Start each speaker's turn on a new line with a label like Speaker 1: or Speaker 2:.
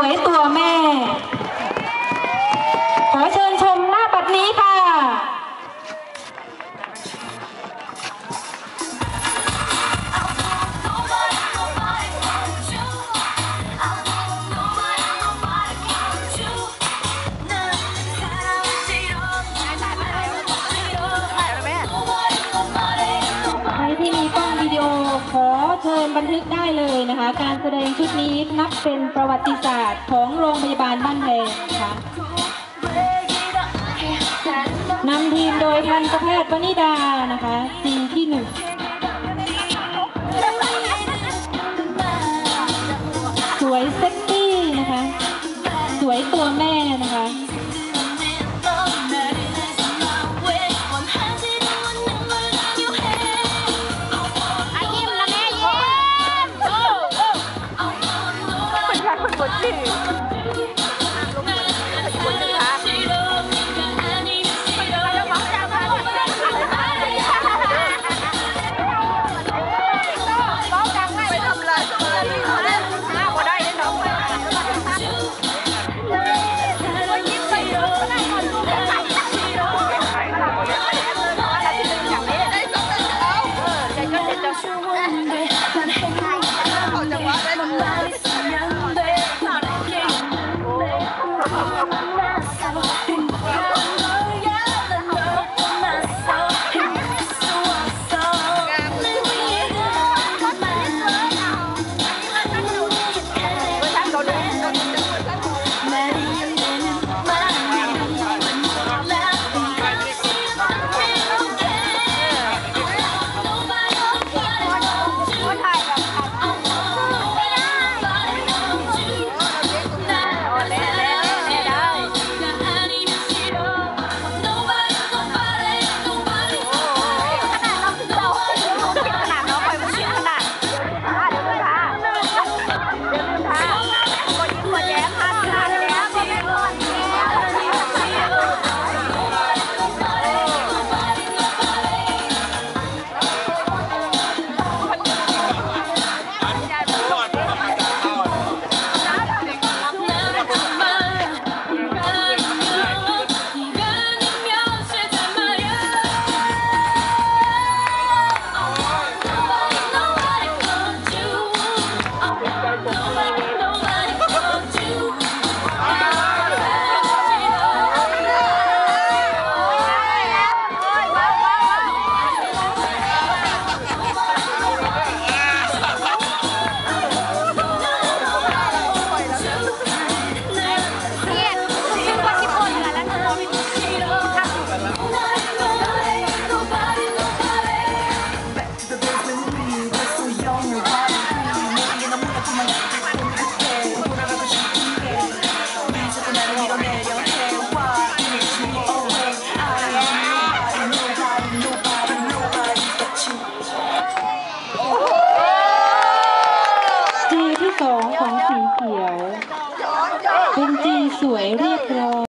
Speaker 1: วย ขอเชิญบันทึกได้เลยนะคะ การแสดงชุดนี้นับเป็นประวัติศาสตร์ของโรงพยาบาลบ้านแพงนะคะนำทีมโดยทันแพทย์วนิดานะคะทีมที่หนึ่ง คน ส
Speaker 2: องของสีเขียว เป็นจีสวยเรียบร้อ
Speaker 3: ย